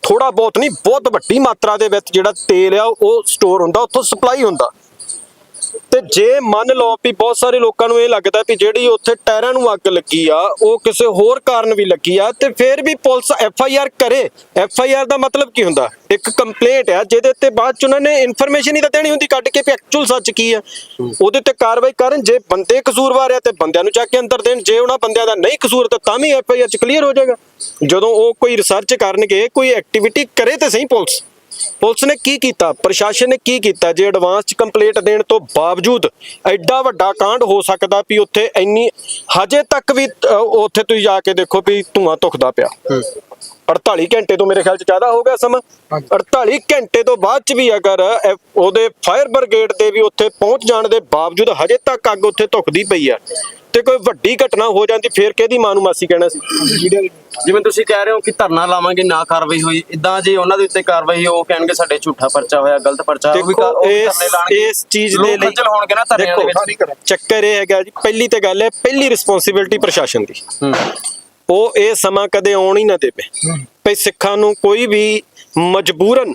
ਥੋੜਾ ਬਹੁਤ ਨਹੀਂ, ਬਹੁਤ ਵੱਡੀ ਮਾਤਰਾ ਦੇ ਵਿੱਚ ਜਿਹੜਾ ਤੇਲ ਆ, ਉਹ ਸਟੋਰ ਹੁੰਦਾ, ਉੱਥੋਂ ਸਪਲਾਈ ਹੁੰਦਾ। ਤੇ ਜੇ ਮੰਨ ਲਓ ਵੀ ਬਹੁਤ ਸਾਰੇ ਲੋਕਾਂ ਨੂੰ ਇਹ ਲੱਗਦਾ ਵੀ ਜਿਹੜੀ ਉੱਥੇ ਟਾਇਰਾਂ ਨੂੰ ਅੱਗ ਲੱਗੀ ਆ, ਉਹ ਕਿਸੇ ਹੋਰ ਕਾਰਨ ਵੀ ਲੱਗੀ ਆ, ਤੇ ਫਿਰ ਵੀ ਪੁਲਿਸ ਐਫ ਆਈ ਆਰ ਕਰੇ। ਐਫ ਆਈ ਆਰ ਦਾ ਮਤਲਬ ਕੀ ਹੁੰਦਾ? ਇੱਕ ਕੰਪਲੇਂਟ ਆ, ਜਿਹਦੇ ਤੇ ਬਾਅਦ ਚ ਉਹਨਾਂ ਨੇ ਇਨਫੋਰਮੇਸ਼ਨ ਹੀ ਤਾਂ ਦੇਣੀ ਹੁੰਦੀ, ਕੱਢ ਕੇ ਵੀ ਐਕਚੁਅਲ ਸੱਚ ਕੀ ਆ। ਉਹਦੇ ਤੇ ਕਾਰਵਾਈ ਕਰਨ, ਜੇ ਬੰਦੇ ਕਸੂਰਵਾਰ ਆ ਤੇ ਬੰਦਿਆਂ ਨੂੰ ਚੱਕ ਕੇ ਅੰਦਰ ਦੇਣ, ਜੇ ਉਹਨਾਂ ਬੰਦਿਆਂ ਦਾ ਨਹੀਂ ਕਸੂਰ, ਤਾਂ ਤਾਂ ਵੀ ਐਫ ਆਈ ਆਰ ਚ ਕਲੀਅਰ ਹੋ ਜਾਏਗਾ। ਜਦੋਂ ਉਹ ਕੋਈ ਰਿਸਰਚ ਕਰਨਗੇ, ਕੋਈ ਐਕਟੀਵਿਟੀ ਕਰੇ ਤੇ ਸਹੀ ਪੁਲਿਸ। ਪੁਲਿਸ ਨੇ ਕੀ ਕੀਤਾ? ਪ੍ਰਸ਼ਾਸਨ ਨੇ ਕੀ ਕੀਤਾ? ਜੇ ਐਡਵਾਂਸ ਚ ਕੰਪਲੀਟ ਦੇਣ ਤੋਂ ਬਾਵਜੂਦ ਐਡਾ ਵੱਡਾ ਕਾਂਡ ਹੋ ਸਕਦਾ ਵੀ ਉੱਥੇ ਇੰਨੀ ਹਜੇ ਤੱਕ ਵੀ ਉੱਥੇ ਤੁਸੀਂ ਜਾ ਕੇ ਦੇਖੋ ਵੀ ਧੂਆਂ ਧੁਖਦਾ ਪਿਆ। 48 ਘੰਟੇ ਤੋਂ ਮੇਰੇ ਖਿਆਲ ਚ ਜ਼ਿਆਦਾ ਹੋ ਗਿਆ ਸਮਾਂ। 48 ਘੰਟੇ ਤੋਂ ਬਾਅਦ ਚ ਵੀ ਅਗਰ ਉਹਦੇ ਫਾਇਰ ਬ੍ਰਿਗੇਡ ਦੇ ਵੀ ਉੱਥੇ ਪਹੁੰਚ ਜਾਣ ਦੇ ਬਾਵਜੂਦ ਹਜੇ ਤੱਕ ਅੱਗ ਉੱਥੇ ਧੁਖਦੀ ਪਈ ਆ ਤੇ ਕੋਈ ਵੱਡੀ ਘਟਨਾ ਹੋ ਜਾਂਦੀ ਫੇਰ ਕਿਹਦੀ ਮਾਂ ਨੂੰ ਮਾਸੀ ਕਹਿਣਾ ਸੀ?
ਜਿਵੇਂ ਤੁਸੀਂ ਕਹਿ ਰਹੇ ਹੋ ਕਿ ਧਰਨਾ ਲਾਵਾਂਗੇ ਨਾ ਕਾਰਵਾਈ ਹੋਈ ਇਦਾਂ ਜੇ ਉਹਨਾਂ ਦੇ ਉੱਤੇ ਕਾਰਵਾਈ ਉਹ ਕਹਿਣਗੇ ਸਾਡੇ ਝੂਠਾ ਪਰਚਾ ਹੋਇਆ ਗਲਤ ਪਰਚਾ ਉਹ ਵੀ ਧਰਨੇ ਲਾਣਗੇ।
ਇਸ ਚੀਜ਼ ਦੇ ਲਈ
ਖੱਜਲ ਹੋਣਗੇ ਨਾ ਧਰਨਿਆਂ ਦੇ
ਦੇਖੋ,
ਵਿੱਚ
ਚੱਕਰ ਇਹ ਹੈਗਾ ਜੀ ਪਹਿਲੀ ਤੇ ਗੱਲ ਹੈ ਪਹਿਲੀ ਰਿਸਪੌਂਸਿਬਿਲਟੀ ਪ੍ਰਸ਼ਾਸਨ ਦੀ।
ਹੂੰ।
ਉਹ ਇਹ ਸਮਾਂ ਕਦੇ ਆਉਣ ਹੀ ਨਾ ਦੇਵੇ। ਭਈ ਸਿੱਖਾਂ ਨੂੰ ਕੋਈ ਵੀ ਮਜਬੂਰਨ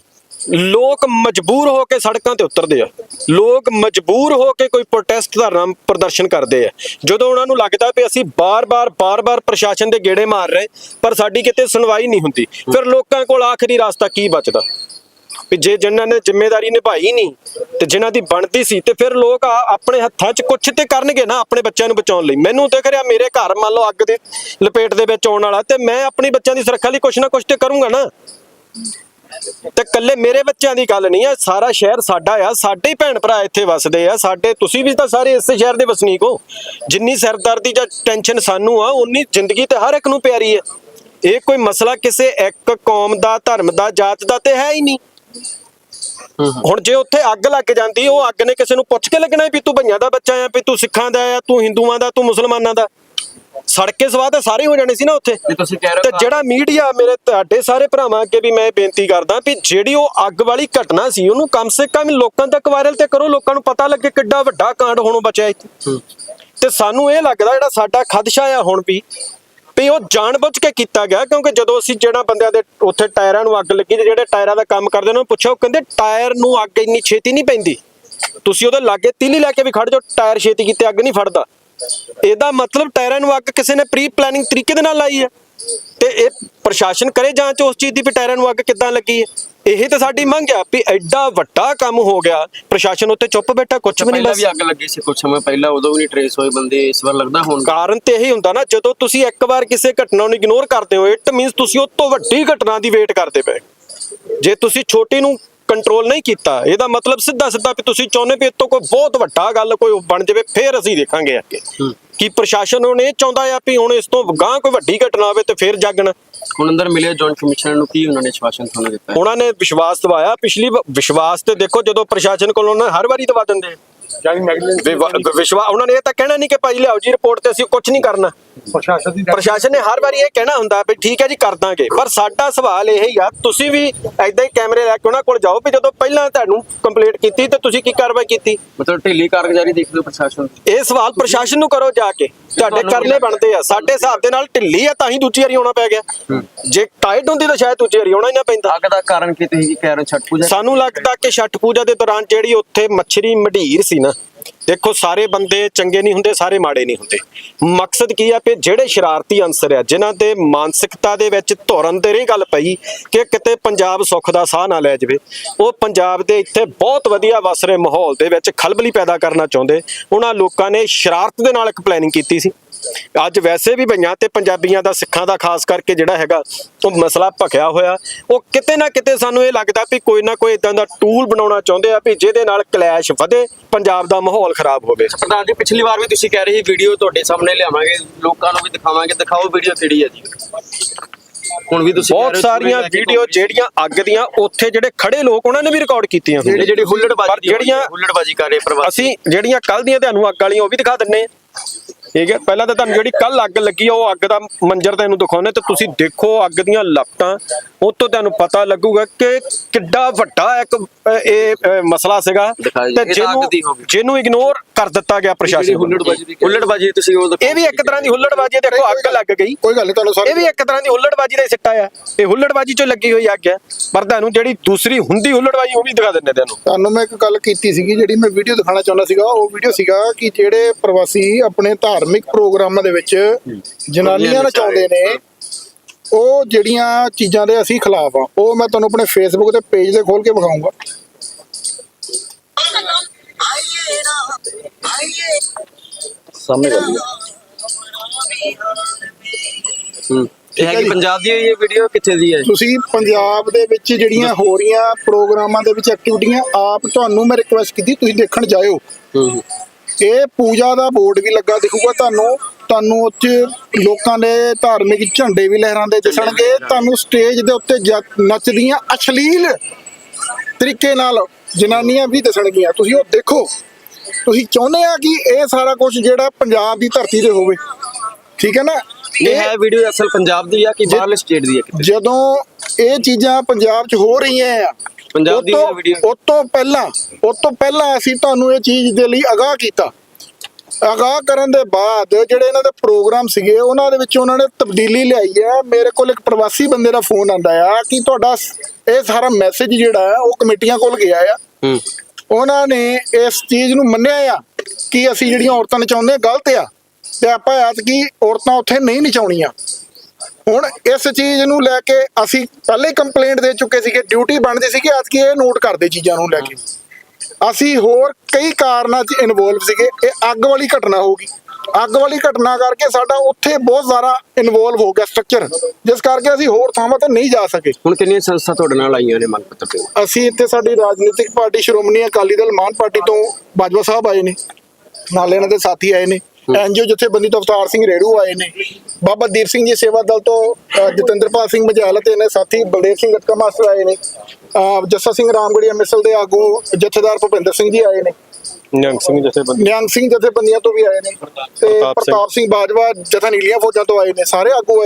ਲੋਕ ਮਜਬੂਰ ਹੋ ਕੇ ਸੜਕਾਂ ਤੇ ਉਤਰਦੇ ਆ। ਲੋਕ ਮਜਬੂਰ ਹੋ ਕੇ ਕੋਈ ਪ੍ਰੋਟੈਸਟ ਧਰਨਾ ਪ੍ਰਦਰਸ਼ਨ ਕਰਦੇ ਆ। ਜਦੋਂ ਉਹਨਾਂ ਨੂੰ ਲੱਗਦਾ ਵੀ ਅਸੀਂ ਬਾਰ-ਬਾਰ ਬਾਰ-ਬਾਰ ਪ੍ਰਸ਼ਾਸਨ ਦੇ ਗੇੜੇ ਮਾਰ ਰਹੇ, ਪਰ ਸਾਡੀ ਕਿਤੇ ਸੁਣਵਾਈ ਨਹੀਂ ਹੁੰਦੀ। ਫਿਰ ਲੋਕਾਂ ਕੋਲ ਆਖਰੀ ਰਸਤਾ ਕੀ ਬਚਦਾ? ਵੀ ਜੇ ਜਿਨ੍ਹਾਂ ਨੇ ਜ਼ਿੰਮੇਵਾਰੀ ਨਿਭਾਈ ਨਹੀਂ, ਤੇ ਜਿਨ੍ਹਾਂ ਦੀ ਬਣਦੀ ਸੀ, ਤੇ ਫਿਰ ਲੋਕ ਆਪਣੇ ਹੱਥਾਂ 'ਚ ਕੁਛ ਤੇ ਕਰਨਗੇ ਨਾ ਆਪਣੇ ਬੱਚਿਆਂ ਨੂੰ ਬਚਾਉਣ ਲਈ। ਮੈਨੂੰ ਤੇ ਕਰਿਆ ਮੇਰੇ ਘਰ ਮੰਨ ਲਓ ਅੱਗ ਦੀ ਲਪੇਟ ਦੇ ਵਿੱਚ ਆਉਣ ਵਾਲਾ, ਤੇ ਮੈਂ ਆਪਣੀ ਬੱਚਿਆਂ ਦੀ ਸੁਰੱਖਿਆ ਲਈ ਕੁਛ ਨਾ ਕੁਛ ਤੇ ਕਰੂੰਗਾ ਨਾ। ਤੇ ਕੱਲੇ ਮੇਰੇ ਬੱਚਿਆਂ ਦੀ ਗੱਲ ਨਹੀਂ ਆ ਸਾਰਾ ਸ਼ਹਿਰ ਸਾਡਾ ਆ ਸਾਡੇ ਹੀ ਭੈਣ ਭਰਾ ਇੱਥੇ ਵਸਦੇ ਆ ਸਾਡੇ ਤੁਸੀਂ ਵੀ ਤਾਂ ਸਾਰੇ ਇਸੇ ਸ਼ਹਿਰ ਦੇ ਵਸਨੀਕ ਹੋ। ਜਿੰਨੀ ਸਿਰਦਰਦੀ ਜਾਂ ਟੈਨਸ਼ਨ ਸਾਨੂੰ ਆ ਉਨੀ ਜ਼ਿੰਦਗੀ ਤੇ ਹਰ ਇੱਕ ਨੂੰ ਪਿਆਰੀ ਹੈ ਇਹ ਕੋਈ ਮਸਲਾ ਕਿਸੇ ਇੱਕ ਕੌਮ ਦਾ ਧਰਮ ਦਾ ਜਾਤ ਦਾ ਤੇ ਹੈ ਹੀ ਨਹੀਂ। ਹੁਣ ਜੇ ਉੱਥੇ ਅੱਗ ਲੱਗ ਜਾਂਦੀ ਉਹ ਅੱਗ ਨੇ ਕਿਸੇ ਨੂੰ ਪੁੱਛ ਕੇ ਲੱਗਣਾ ਵੀ ਤੂੰ ਭਈਆਂ ਦਾ ਬੱਚਾ ਆ ਵੀ ਤੂੰ ਸਿੱਖਾਂ ਦਾ ਆ ਤੂੰ ਹਿੰਦੂਆਂ ਦਾ ਤੂੰ ਮੁਸਲਮਾਨਾਂ ਦਾ। ਸੜਕੇ ਸਵਾਹ ਤਾਂ ਸਾਰੇ ਹੋ ਜਾਣੇ ਸੀ ਨਾ ਉੱਥੇ।
ਜੇ ਤੁਸੀਂ ਕਹਿ ਰਹੇ
ਤੇ
ਹੋ
ਜਿਹੜਾ ਮੀਡੀਆ ਮੇਰੇ ਤੁਹਾਡੇ ਸਾਰੇ ਭਰਾਵਾਂ ਅੱਗੇ ਵੀ ਮੈਂ ਬੇਨਤੀ ਕਰਦਾ ਵੀ ਜਿਹੜੀ ਉਹ ਅੱਗ ਵਾਲੀ ਘਟਨਾ ਸੀ ਉਹਨੂੰ ਕਮ ਸੇ ਕਮ ਲੋਕਾਂ ਤੱਕ ਵਾਇਰਲ ਤੇ ਕਰੋ ਲੋਕਾਂ ਨੂੰ ਪਤਾ ਲੱਗੇ ਕਿੱਡਾ ਵੱਡਾ ਕਾਂਡ ਹੋਣੋਂ ਬਚਿਆ ਇੱਥੇ। ਤੇ ਸਾਨੂੰ ਇਹ ਲੱਗਦਾ ਜਿਹੜਾ ਸਾਡਾ ਖਦਸ਼ਾ ਆ ਹੁਣ ਵੀ ਵੀ ਉਹ ਜਾਣਬੁੱਝ ਕੇ ਕੀਤਾ ਗਿਆ ਕਿਉਂਕਿ ਜਦੋਂ ਅਸੀਂ ਜਿਹੜਾ ਬੰਦਿਆਂ ਦੇ ਉੱਥੇ ਟਾਇਰਾਂ ਨੂੰ ਅੱਗ ਲੱਗੀ ਤੇ ਜਿਹੜੇ ਟਾਇਰਾਂ ਦਾ ਕੰਮ ਕਰਦੇ ਉਹਨਾਂ ਨੂੰ ਪੁੱਛਿਆ ਉਹ ਕਹਿੰਦੇ ਟਾਇਰ ਨੂੰ ਅੱਗ ਇੰਨੀ ਛੇਤੀ ਨਹੀਂ ਪੈਂਦੀ। ਤੁਸੀਂ ਉਹਦੇ ਲਾਗੇ ਤੀਲੀ ਲੈ ਕੇ ਵੀ ਖੜ ਜਾਓ ਟਾਇਰ ਛੇਤੀ ਕੀਤੇ ਅੱਗ ਨਹੀਂ ਫੜਦਾ। ਇਹਦਾ ਮਤਲਬ ਟਾਇਰਾਂ ਨੂੰ ਅੱਗ ਕਿਸੇ ਨੇ ਪ੍ਰੀ ਪਲੈਨਿੰਗ ਤਰੀਕੇ ਦੇ ਨਾਲ ਲਾਈ ਹੈ। ਤੇ ਇਹ ਪ੍ਰਸ਼ਾਸਨ ਕਰੇ ਜਾਂਚ ਉਸ ਚੀਜ਼ ਦੀ ਵੀ ਟਾਇਰਾਂ ਨੂੰ ਅੱਗ ਕਿੱਦਾਂ ਲੱਗੀ ਹੈ। ਇਹ ਤਾਂ ਸਾਡੀ ਮੰਗ ਆ ਵੀ ਐਡਾ ਵੱਡਾ ਕੰਮ ਹੋ ਗਿਆ। ਪ੍ਰਸ਼ਾਸਨ ਉੱਤੇ ਚੁੱਪ ਬੈਠਾ ਕੁਝ ਵੀ ਨਹੀਂ ਬਸ।
ਵੀ ਅੱਗ ਲੱਗੀ ਸੀ ਕੁਝ ਸਮਾਂ ਪਹਿਲਾਂ ਉਦੋਂ ਵੀ ਨਹੀਂ ਟਰੇਸ ਹੋਏ ਬੰਦੇ ਇਸ ਵਾਰ ਲੱਗਦਾ ਹੁਣ
ਕਾਰਨ ਤੇ ਇਹੀ ਹੁੰਦਾ ਨਾ ਜਦੋਂ ਤੁਸੀਂ ਇੱਕ ਵਾਰ ਕਿਸੇ ਘਟਨਾ ਨੂੰ ਇਗਨੋਰ ਕਰਦੇ ਹੋ ਇਟ ਮੀਨਸ ਤੁਸੀਂ ਉਸ ਤੋਂ ਵੱਡੀ ਘਟਨਾ ਦੀ ਵੇਟ ਕਰਦੇ ਪਏ। ਜੇ ਤੁਸੀਂ ਛੋਟੀ ਨੂੰ ਕੰਟਰੋਲ ਨਹੀਂ ਕੀਤਾ। ਇਹਦਾ ਮਤਲਬ ਸਿੱਧਾ ਸਿੱਧਾ ਵੀ ਤੁਸੀਂ ਚਾਹੁੰਦੇ ਵੀ ਇਹ ਤੋਂ ਕੋਈ ਬਹੁਤ ਵੱਡਾ ਗੱਲ ਕੋਈ ਬਣ ਜਾਵੇ ਫਿਰ ਅਸੀਂ ਦੇਖਾਂਗੇ ਅੱਗੇ। ਕੀ ਪ੍ਰਸ਼ਾਸਨ ਹੁਣ ਇਹ ਚਾਹੁੰਦਾ ਆ ਵੀ ਹੁਣ ਇਸ ਤੋਂ ਗਾਂ ਕੋਈ ਵੱਡੀ ਘਟਨਾ ਹੋਵੇ ਤੇ ਫਿਰ ਜਾਗਣ?
ਹੁਣ ਅੰਦਰ ਮਿਲੇ ਜੁਆਇੰਟ ਕਮਿਸ਼ਨਰ ਨੂੰ ਕੀ ਉਹਨਾਂ ਨੇ ਸ਼ਵਾਸਨ ਤੁਹਾਨੂੰ ਦਿੱਤਾ?
ਉਹਨਾਂ ਨੇ ਵਿਸ਼ਵਾਸ ਦਿਵਾਇਆ ਪਿਛਲੀ ਵਿਸ਼ਵਾਸ ਤੇ ਦੇਖੋ ਜਦੋਂ ਪ੍ਰਸ਼ਾਸਨ ਕੋਲ ਉਹਨਾਂ ਹਰ ਵਾਰੀ ਦਵਾ ਦਿੰਦੇ। ਵਿਸ਼ਵਾਸ ਉਹਨਾਂ ਨੇ ਇਹ ਤਾਂ ਕਹਿਣਾ ਨਹੀਂ ਕਿ ਭਾਈ ਲਿਆਓ ਜੀ ਰਿਪੋਰਟ ਤੇ ਅਸੀਂ ਕੁਝ ਨਹੀਂ ਕਰਨਾ।
ਪ੍ਰਸ਼ਾਸਨ ਦੀ
ਪ੍ਰਸ਼ਾਸਨ ਨੇ ਹਰ ਵਾਰੀ ਇਹ ਕਹਿਣਾ ਹੁੰਦਾ ਵੀ ਠੀਕ ਹੈ ਜੀ ਕਰ ਦਾਂਗੇ। ਪਰ ਸਾਡਾ ਸਵਾਲ ਇਹ ਹੀ ਆ ਤੁਸੀਂ ਵੀ ਐਦਾਂ ਹੀ ਕੈਮਰੇ ਲੈ ਕੇ ਉਹਨਾਂ ਕੋਲ ਜਾਓ ਵੀ ਜਦੋਂ ਪਹਿਲਾਂ ਤੁਹਾਨੂੰ ਕੰਪਲੀਟ ਕੀਤੀ ਤੇ ਤੁਸੀਂ ਕੀ ਕਾਰਵਾਈ ਕੀਤੀ?
ਮਤਲਬ ਢਿੱਲੀ ਕਾਰਗੁਜ਼ਾਰੀ ਦੇਖਦੇ ਹੋ ਪ੍ਰਸ਼ਾਸਨ? ਦੀ।
ਇਹ ਸਵਾਲ ਪ੍ਰਸ਼ਾਸਨ ਨੂੰ ਕਰੋ ਜਾ ਕੇ। ਤੁਹਾਡੇ
ਤੁਹਾਨੂੰ
ਕਰਨੇ ਬਣਦੇ ਆ। ਸਾਡੇ ਹਿਸਾਬ ਦੇ ਨਾਲ ਢਿੱਲੀ ਆ ਤਾਂ ਹੀ ਦੂਜੀ ਵਾਰੀ ਆਉਣਾ ਪੈ ਗਿਆ। ਜੇ ਟਾਈਟ ਹੁੰਦੀ ਤਾਂ ਸ਼ਾਇਦ ਦੂਜੀ ਵਾਰੀ ਆਉਣਾ ਹੀ ਨਾ ਪੈਂਦਾ।
ਅੱਗ ਦਾ ਕਾਰਨ ਕੀ ਤੁਸੀਂ ਕੀ ਕਹਿ ਰਹੇ ਹੋ ਛਠ ਪੂਜਾ?
ਸਾਨੂੰ ਲੱਗਦਾ ਕਿ ਛਠ ਪੂਜਾ ਦੇ ਦੌਰਾਨ ਜਿਹੜੀ ਉੱਥੇ ਮੱਛਰੀ ਮਢੀਰ ਸੀ ਨਾ ਦੇਖੋ, ਸਾਰੇ ਬੰਦੇ ਚੰਗੇ ਨਹੀਂ ਹੁੰਦੇ, ਸਾਰੇ ਮਾੜੇ ਨਹੀਂ ਹੁੰਦੇ। ਮਕਸਦ ਕੀ ਆ ਕਿ ਜਿਹੜੇ ਸ਼ਰਾਰਤੀ ਅੰਸਰ ਆ, ਜਿਨ੍ਹਾਂ ਦੇ ਮਾਨਸਿਕਤਾ ਦੇ ਵਿੱਚ ਧੁਰਨ ਤੇ ਰਹੀ ਗੱਲ ਪਈ ਕਿ ਕਿਤੇ ਪੰਜਾਬ ਸੁੱਖ ਦਾ ਸਾਹ ਨਾ ਲੈ ਜਾਵੇ, ਉਹ ਪੰਜਾਬ ਦੇ ਇੱਥੇ ਬਹੁਤ ਵਧੀਆ ਵਸਰੇ ਮਾਹੌਲ ਦੇ ਵਿੱਚ ਖਲਬਲੀ ਪੈਦਾ ਕਰਨਾ ਚਾਹੁੰਦੇ। ਉਹਨਾਂ ਲੋਕਾਂ ਨੇ ਸ਼ਰਾਰਤ ਦੇ ਨਾਲ ਇੱਕ ਪਲੈਨਿੰਗ ਕੀਤੀ ਸੀ। ਅੱਜ ਵੈਸੇ ਵੀ ਭਈਆਂ ਤੇ ਪੰਜਾਬੀਆਂ ਦਾ ਸਿੱਖਾਂ ਦਾ ਖਾਸ ਕਰਕੇ ਜਿਹੜਾ ਹੈਗਾ ਉਹ ਮਸਲਾ ਭਖਿਆ ਹੋਇਆ। ਉਹ ਕਿਤੇ ਨਾ ਕਿਤੇ ਸਾਨੂੰ ਇਹ ਲੱਗਦਾ ਵੀ ਕੋਈ ਨਾ ਕੋਈ ਇਦਾਂ ਦਾ ਟੂਲ ਬਣਾਉਣਾ ਚਾਹੁੰਦੇ ਆ ਵੀ ਜਿਹਦੇ ਨਾਲ ਕਲੈਸ਼ ਵਧੇ ਪੰਜਾਬ ਦਾ ਮਾਹੌਲ ਖਰਾਬ ਹੋਵੇ।
ਪ੍ਰਧਾਨ ਜੀ ਪਿਛਲੀ ਵਾਰ ਵੀ ਤੁਸੀਂ ਕਹਿ ਰਹੇ ਸੀ ਵੀਡੀਓ ਤੁਹਾਡੇ ਸਾਹਮਣੇ ਲਿਆਵਾਂਗੇ ਲੋਕਾਂ ਨੂੰ ਵੀ ਦਿਖਾਵਾਂਗੇ। ਦਿਖਾਓ ਵੀਡੀਓ ਕਿਹੜੀ ਹੈ ਜੀ। ਹੁਣ ਵੀ ਤੁਸੀਂ
ਬਹੁਤ ਸਾਰੀਆਂ ਵੀਡੀਓ। ਜਿਹੜੀਆਂ ਅੱਗ ਦੀਆਂ ਉੱਥੇ ਜਿਹੜੇ ਖੜੇ ਲੋਕ ਉਹਨਾਂ ਨੇ ਵੀ ਰਿਕਾਰਡ ਕੀਤੀਆਂ ਹੋਈਆਂ।
ਜਿਹੜੀ ਹੁੱਲੜਬਾਜ਼ੀ
ਜਿਹੜੀਆਂ
ਹੁੱਲੜਬਾਜ਼ੀ ਕਰ ਰਹੇ ਪ੍ਰਵਾਸੀ।
ਅਸੀਂ ਜਿਹੜੀਆਂ ਕੱਲ ਦੀਆਂ ਤੁਹਾਨੂੰ ਅੱਗ ਵਾਲੀਆਂ ਉਹ ਵੀ ਦਿਖਾ ਦਿੰਨੇ ਠੀਕ ਹੈ? ਪਹਿਲਾਂ ਤਾਂ ਤੁਹਾਨੂੰ ਜਿਹੜੀ ਕੱਲ ਅੱਗ ਲੱਗੀ ਆ ਉਹ ਅੱਗ ਦਾ ਮੰਜ਼ਰ ਤੁਹਾਨੂੰ ਦਿਖਾਉਣੇ ਤੇ ਤੁਸੀਂ ਦੇਖੋ ਅੱਗ ਦੀਆਂ ਲਪਟਾਂ ਉਹ ਤੋਂ ਤੁਹਾਨੂੰ ਪਤਾ ਲੱਗੂਗਾ ਕਿ ਕਿੱਡਾ ਵੱਡਾ ਇੱਕ ਇਹ ਮਸਲਾ ਸੀਗਾ।
ਇਹ ਤਾਂ
ਜਿਹਨੂੰ। ਜਿਹਨੂੰ ਇਗਨੋਰ ਕਰ ਦਿੱਤਾ ਗਿਆ ਪ੍ਰਸ਼ਾਸਨ।
ਹੁੱਲੜਬਾਜ਼ੀ ਦੀ ਹੁੱਲੜਬਾਜ਼ੀ ਤੁਸੀਂ ਉਹ।
ਇਹ ਵੀ ਇੱਕ ਤਰ੍ਹਾਂ ਦੀ ਹੁੱਲੜਬਾਜ਼ੀ ਦੇਖੋ ਅੱਗ ਲੱਗ ਗਈ।
ਕੋਈ ਗੱਲ ਨਹੀਂ ਤੁਹਾਨੂੰ
ਇਹ
ਸਾਰੇ
ਵੀ ਇੱਕ ਤਰ੍ਹਾਂ ਦੀ ਹੁੱਲੜਬਾਜੀ ਦਾ ਹੀ ਸਿੱਟਾ ਆ। ਇਹ ਹੁੱਲੜਬਾਜੀ ਚੋਂ ਲੱਗੀ ਹੋਈ ਅੱਗ ਹੈ ਪਰ ਤੁਹਾਨੂੰ ਜਿਹੜੀ ਦੂਸਰੀ ਹੁੰਦੀ ਹੁੱਲੜਬਾਜੀ ਉਹ ਵੀ ਦਿਖਾ ਦਿੰਦੇ ਤੁਹਾਨੂੰ।
ਤੁਹਾਨੂੰ ਮੈਂ ਇੱਕ ਗੱਲ ਕੀਤੀ ਸੀਗੀ ਜਿਹੜੀ ਮੈਂ ਵੀਡੀਓ ਦਿਖਾਣਾ ਚਾਹੁੰਦਾ ਸੀਗਾ ਉਹ ਵੀਡੀਓ ਸੀਗਾ ਕਿ ਜਿਹੜੇ ਪ੍ਰਵਾਸੀ ਆਪਣੇ ਧਾਰਮਿਕ ਪ੍ਰੋਗਰਾਮਾਂ ਦੇ ਵਿੱਚ ਜਨਾਨੀਆਂ ਨਚਾਉਂਦੇ ਨੇ। ਉਹ ਜਿਹੜੀਆਂ ਚੀਜ਼ਾਂ ਦੇ ਅਸੀਂ ਖਿਲਾਫ ਆ ਉਹ ਮੈਂ ਤੁਹਾਨੂੰ ਆਪਣੇ ਫੇਸਬੁੱਕ ਤੇ ਪੇਜ ਤੇ ਖੋਲ ਕੇ ਵਿਖਾਉਂਗਾ
ਹੂੰ। ਇਹ ਹੈ ਕਿ ਪੰਜਾਬ ਦੀ ਇਹ ਵੀਡੀਓ ਕਿੱਥੇ ਦੀ ਹੈ?
ਤੁਸੀਂ ਪੰਜਾਬ ਦੇ ਵਿੱਚ ਜਿਹੜੀਆਂ ਹੋ ਰਹੀਆਂ ਪ੍ਰੋਗਰਾਮਾਂ ਦੇ ਵਿੱਚ ਐਕਟੀਵਿਟੀਆਂ ਆਪ ਤੁਹਾਨੂੰ ਮੈਂ ਰਿਕੁਐਸਟ ਕੀਤੀ ਤੁਸੀਂ ਦੇਖਣ ਜਾਇਓ।
ਹੂੰ।
ਇਹ ਪੂਜਾ ਦਾ ਬੋਰਡ ਵੀ ਲੱਗਾ ਦਿਖੂਗਾ ਤੁਹਾਨੂੰ। ਤੁਹਾਨੂੰ ਉੱਥੇ ਲੋਕਾਂ ਦੇ ਧਾਰਮਿਕ ਝੰਡੇ ਵੀ ਲਹਿਰਾਉਂਦੇ ਦਿਸਣਗੇ। ਤੁਹਾਨੂੰ ਸਟੇਜ ਦੇ ਉੱਤੇ ਨੱਚਦੀਆਂ ਅਸ਼ਲੀਲ ਤਰੀਕੇ ਨਾਲ ਜਨਾਨੀਆਂ ਵੀ ਦਿਸਣਗੀਆਂ। ਤੁਸੀਂ ਉਹ ਦੇਖੋ। ਤੁਸੀਂ ਚਾਹੁੰਦੇ ਆ ਕਿ ਇਹ ਸਾਰਾ ਕੁਝ ਜਿਹੜਾ ਪੰਜਾਬ ਦੀ ਧਰਤੀ ਤੇ ਹੋਵੇ। ਠੀਕ ਹੈ ਨਾ?
ਇਹ ਹੈ ਵੀਡੀਓ ਅਸਲ ਪੰਜਾਬ ਦੀ ਆ ਕਿ ਬਾਹਰਲੇ ਸਟੇਟ ਦੀ ਕਿਤੇ।
ਜਦੋਂ ਇਹ ਚੀਜ਼ਾਂ ਪੰਜਾਬ 'ਚ ਹੋ ਰਹੀਆਂ ਆ
ਪੰਜਾਬ ਦੀ ਵੀਡੀਓ
ਉਹ ਤੋਂ ਪਹਿਲਾਂ ਉਹ ਤੋਂ ਪਹਿਲਾਂ ਅਸੀਂ ਤੁਹਾਨੂੰ ਇਹ ਚੀਜ਼ ਦੇ ਲਈ ਅਗਾਹ ਕੀਤਾ। ਅਗਾਹ ਕਰਨ ਦੇ ਬਾਅਦ ਜਿਹੜੇ ਇਹਨਾਂ ਦੇ ਪ੍ਰੋਗਰਾਮ ਸੀਗੇ ਉਹਨਾਂ ਦੇ ਵਿੱਚ ਉਹਨਾਂ ਨੇ ਤਬਦੀਲੀ ਲਿਆਈ ਹੈ। ਮੇਰੇ ਕੋਲ ਇੱਕ ਪ੍ਰਵਾਸੀ ਬੰਦੇ ਦਾ ਫੋਨ ਆਂਦਾ ਆ ਕਿ ਤੁਹਾਡਾ ਇਹ ਸਾਰਾ ਮੈਸੇਜ ਜਿਹੜਾ ਹੈ ਉਹ ਕਮੇਟੀਆਂ ਕੋਲ ਗਿਆ ਆ।
ਹੂੰ।
ਉਹਨਾਂ ਨੇ ਇਸ ਚੀਜ਼ ਨੂੰ ਮੰਨਿਆ ਆ ਕਿ ਅਸੀਂ ਜਿਹੜੀਆਂ ਔਰਤਾਂ ਨਚਾਉਂਦੇ ਗਲਤ ਆ। ਤੇ ਆਪਾਂ ਐਤਕੀ ਔਰਤਾਂ ਉੱਥੇ ਨਹੀਂ ਨਚਾਉਣੀਆਂ। ਹੁਣ ਇਸ ਚੀਜ਼ ਨੂੰ ਲੈ ਕੇ ਅਸੀਂ ਪਹਿਲੇ ਕੰਪਲੇਂਟ ਦੇ ਚੁੱਕੇ ਸੀਗੇ ਡਿਊਟੀ ਬਣਦੀ ਸੀ ਕਿ ਐਤਕੀ ਇਹ ਨੋਟ ਕਰਦੇ ਚੀਜ਼ਾਂ ਨੂੰ ਲੈ ਕੇ। ਅਸੀਂ ਹੋਰ ਕਈ ਕਾਰਨਾਂ 'ਚ ਇਨਵੋਲਵ ਸੀਗੇ ਇਹ ਅੱਗ ਵਾਲੀ ਘਟਨਾ ਹੋਊਗੀ। ਅੱਗ ਵਾਲੀ ਘਟਨਾ ਕਰਕੇ ਸਾਡਾ ਉੱਥੇ ਬਹੁਤ ਜ਼ਿਆਦਾ ਇਨਵੋਲਵ ਹੋ ਗਿਆ ਸਟਰਕਚਰ ਜਿਸ ਕਰਕੇ ਅਸੀਂ ਹੋਰ ਥਾਵਾਂ ਤੇ ਨਹੀਂ ਜਾ ਸਕੇ।
ਹੁਣ ਕਿੰਨੀਆਂ ਸੰਸਥਾ ਤੁਹਾਡੇ ਨਾਲ ਆਈਆਂ ਨੇ ਮੰਗ ਪੱਤਰ ਤੇ?
ਅਸੀਂ ਇੱਥੇ ਸਾਡੀ ਰਾਜਨੀਤਿਕ ਪਾਰਟੀ ਸ਼੍ਰੋਮਣੀ ਅਕਾਲੀ ਦਲ ਮਾਨ ਪਾਰਟੀ ਤੋਂ ਬਾਜਵਾ ਸਾਹਿਬ ਆਏ ਨੇ। ਨਾਲੇ ਇਹਨਾਂ ਦੇ ਸਾਥੀ ਆਏ ਨੇ। ਐਨਜੀਓ ਜਥੇਬੰਦੀ ਤੋਂ ਅਵਤਾਰ ਸਿੰਘ ਰੇੜੂ ਆਏ ਨੇ। ਬਾਬਾ ਦੀਪ ਸਿੰਘ ਜੀ ਸੇਵਾ ਦਲ ਤੋਂ ਜਤਿੰਦਰਪਾਲ ਸਿੰਘ ਮਜਾਲ ਤੇ ਇਹਨਾਂ ਸਾਥੀ ਬਲਦੇਵ ਸਿੰਘ ਗਟਕਾ ਮਾਸਟਰ ਆਏ ਨੇ। ਜੱਸਾ ਸਿੰਘ ਰਾਮਗੜੀਆ ਮਿਸਲ ਦੇ ਆਗੂ ਜਥੇਦਾਰ ਭੁਪਿੰਦਰ ਸਿੰਘ ਜੀ ਆਏ ਨੇ।
ਨਿਹੰਗ ਸਿੰਘ ਜਥੇਬੰਦੀ।
ਨਿਹੰਗ ਸਿੰਘ ਜਥੇਬੰਦੀਆਂ ਤੋਂ ਵੀ ਆਏ ਨੇ। ਤੇ
ਪ੍ਰਤਾਪ ਸਿੰਘ।
ਬਾਜਵਾ ਜਥਾ ਨੀਲੀਆਂ ਫੌਜਾਂ ਤੋਂ ਆਏ ਨੇ ਸਾਰੇ ਆਗੂ